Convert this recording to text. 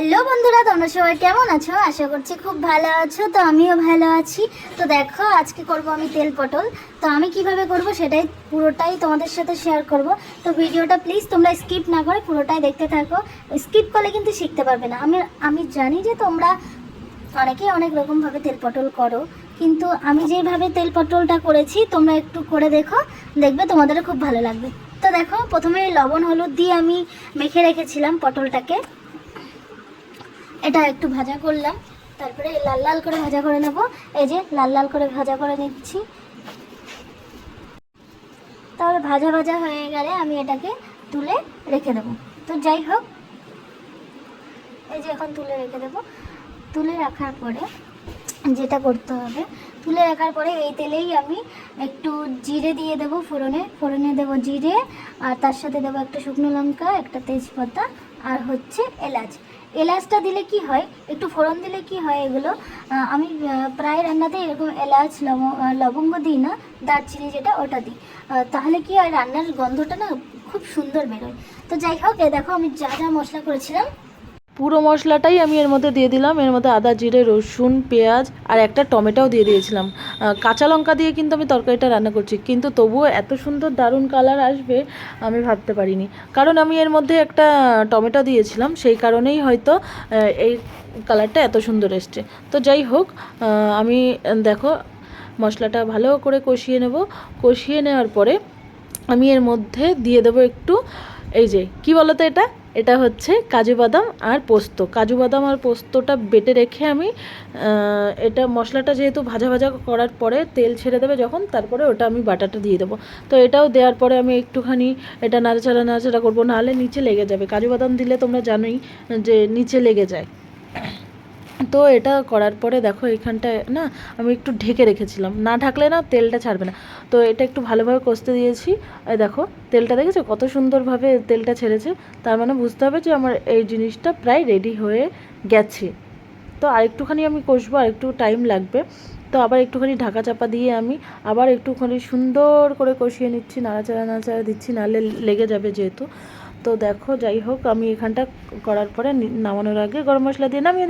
Hello বন্ধুরা, তোমরা সবাই কেমন আছো? আশা করছি খুব ভালো আছো, তো আমিও ভালো আছি। তো দেখো, আজকে করব আমি তেল পটল। তো আমি কীভাবে করব সেটাই পুরোটাই তোমাদের সাথে শেয়ার করব। তো ভিডিওটা প্লিজ তোমরা স্কিপ না করে পুরোটাই দেখতে থাকো। স্কিপ করলে কিন্তু শিখতে পারবে না। আমি আমি জানি যে তোমরা অনেকেই অনেক রকমভাবে তেল পটল করো, কিন্তু আমি যেভাবে তেল পটলটা করেছি, তোমরা একটু করে দেখো, দেখবে তোমাদেরও খুব ভালো লাগবে। তো দেখো, প্রথমে লবণ, হলুদ দিয়ে আমি মেখে রেখেছিলাম পটলটাকে। এটা একটু ভাজা করলাম। তারপরে লাল লাল করে ভাজা করে নেব। এই যে লাল লাল করে ভাজা করে নিচ্ছি। তাহলে ভাজা ভাজা হয়ে গেলে আমি এটাকে তুলে রেখে দেবো। তো যাই হোক, এই যে এখন তুলে রেখে দেবো। তুলে রাখার পরে যেটা করতে হবে, তুলে রাখার পরে এই তেলেই আমি একটু জিরে দিয়ে দেবো ফোড়নে। ফোড়নে দেবো জিরে, আর তার সাথে দেবো একটা শুকনো লঙ্কা, একটা তেজপাতা আর হচ্ছে এলাচ। এলাচটা দিলে কি হয়? একটু ফোড়ন দিলে কি হয় এগুলো? আমি প্রায় রান্নাতে এরকম এলাচ, লব- লবঙ্গ দিই না, দারচিনি যেটা ওটা দিই। তাহলে কি হয়? রান্নার গন্ধটা না খুব সুন্দর বেরোয়। তো যাই হোক, এ দেখো আমি যা যা মশলা করেছিলাম পুরো মশলাটাই আমি এর মধ্যে দিয়ে দিলাম। এর মধ্যে আদা, জিরে, রসুন, পেঁয়াজ আর একটা টমেটোও দিয়ে দিয়েছিলাম। কাঁচা লঙ্কা দিয়ে কিন্তু আমি তরকারিটা রান্না করছি। কিন্তু তবুও এত সুন্দর দারুণ কালার আসবে আমি ভাবতে পারিনি। কারণ আমি এর মধ্যে একটা টমেটো দিয়েছিলাম, সেই কারণেই হয়তো এই কালারটা এত সুন্দর এসছে। তো যাই হোক আমি, দেখো, মশলাটা ভালো করে কষিয়ে নেব। কষিয়ে নেওয়ার পরে আমি এর মধ্যে দিয়ে দেবো একটু, এই যে, কি বলো তো এটা? এটা হচ্ছে কাজু বাদাম আর পোস্ত। কাজু বাদাম আর পোস্তটা বেটে রেখে আমি এটা মশলাটা যেহেতু ভাজা ভাজা করার পরে তেল ছেড়ে দেবে যখন, তারপরে ওটা আমি বাটাটা দিয়ে দেবো। তো এটাও দেওয়ার পরে আমি একটুখানি এটা নাড়াচাড়া নাড়াচাড়া করব, নাহলে নিচে লেগে যাবে। কাজু বাদাম দিলে তোমরা জানোই যে নিচে লেগে যায়। তো এটা করার পরে দেখো এখানটায়, না, আমি একটু ঢেকে রেখেছিলাম। না ঢাকলে না তেলটা ছাড়বে না। তো এটা একটু ভালোভাবে কষতে দিয়েছি। দেখো, তেলটা দেখেছ? কত সুন্দরভাবে তেলটা ছেড়েছে। তার মানে বুঝতে হবে যে আমার এই জিনিসটা প্রায় রেডি হয়ে গেছে। তো আরেকটুখানি আমি কষবো, আরেকটু টাইম লাগবে। তো আবার একটুখানি ঢাকা চাপা দিয়ে আমি আবার একটুখানি সুন্দর করে কষিয়ে নিচ্ছি, নাড়াচাড়া নাড়াচাড়া দিচ্ছি, নাহলে লেগে যাবে যেহেতু। তো দেখো, যাই হোক, আমি এখানটা করার পরে নামানোর আগে গরম মশলা দিয়ে নামিয়ে